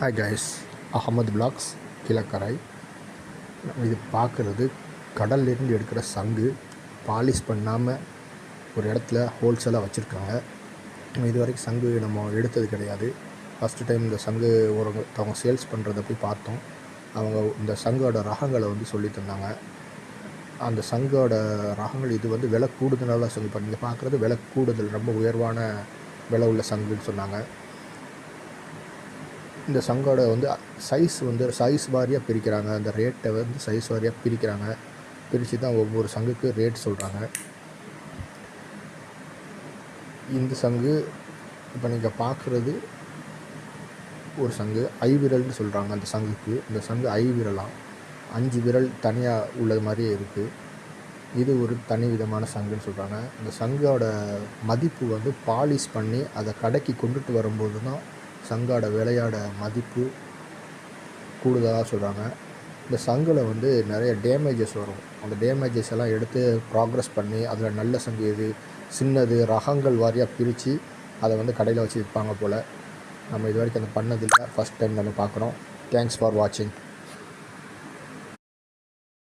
Hi guys Ahamed blogs Keelakarai இது பார்க்குறது கடல்லேருந்து எடுக்கிற சங்கு பாலிஷ் பண்ணாமல் ஒரு இடத்துல ஹோல்சேலாக வச்சுருக்காங்க. இது வரைக்கும் சங்கு நம்ம எடுத்தது கிடையாது. ஃபஸ்ட்டு டைம் இந்த சங்கு ஒருத்தவங்க சேல்ஸ் பண்ணுறத போய் பார்த்தோம். அவங்க இந்த சங்கோட ரகங்களை வந்து சொல்லி தந்தாங்க. அந்த சங்கோட ரகங்கள் இது வந்து விலை கூடுதலாக சங்கு பண்ணி பார்க்குறது விலை கூடுதல் ரொம்ப உயர்வான விலை உள்ள சங்குன்னு சொன்னாங்க. இந்த சங்கோட வந்து சைஸ் வந்து சைஸ் வாரியாக பிரிக்கிறாங்க. அந்த ரேட்டை வந்து சைஸ் வாரியாக பிரிக்கிறாங்க. பிரித்து தான் ஒவ்வொரு சங்குக்கு ரேட் சொல்கிறாங்க இந்த சங்கு இப்போ நீங்கள் பார்க்குறது ஒரு சங்கு ஐவிரல்னு சொல்கிறாங்க அந்த சங்குக்கு. இந்த சங்கு ஐவிரலாம் அஞ்சு விரல் தனியாக உள்ளது மாதிரியே இருக்குது இது ஒரு தனி விதமான சங்குன்னு சொல்கிறாங்க இந்த சங்கோட மதிப்பு வந்து பாலிஷ் பண்ணி அதை கடைக்கு கொண்டுட்டு வரும்போது தான் சங்கோட விளையாட மதிப்பு கூடுதலாக சொல்கிறாங்க இந்த சங்கில் வந்து நிறைய டேமேஜஸ் வரும். அந்த டேமேஜஸ் எல்லாம் எடுத்து ப்ராக்ரஸ் பண்ணி அதில் நல்ல சங்கு எது சின்னது ரகங்கள் வாரியாக பிரித்து அதை வந்து கடையில் வச்சு விற்பாங்க போல். நம்ம இது வரைக்கும் அதை பண்ணதில்லை. ஃபஸ்ட் டைம் நம்ம பார்க்குறோம். தேங்க்ஸ் ஃபார் வாட்சிங்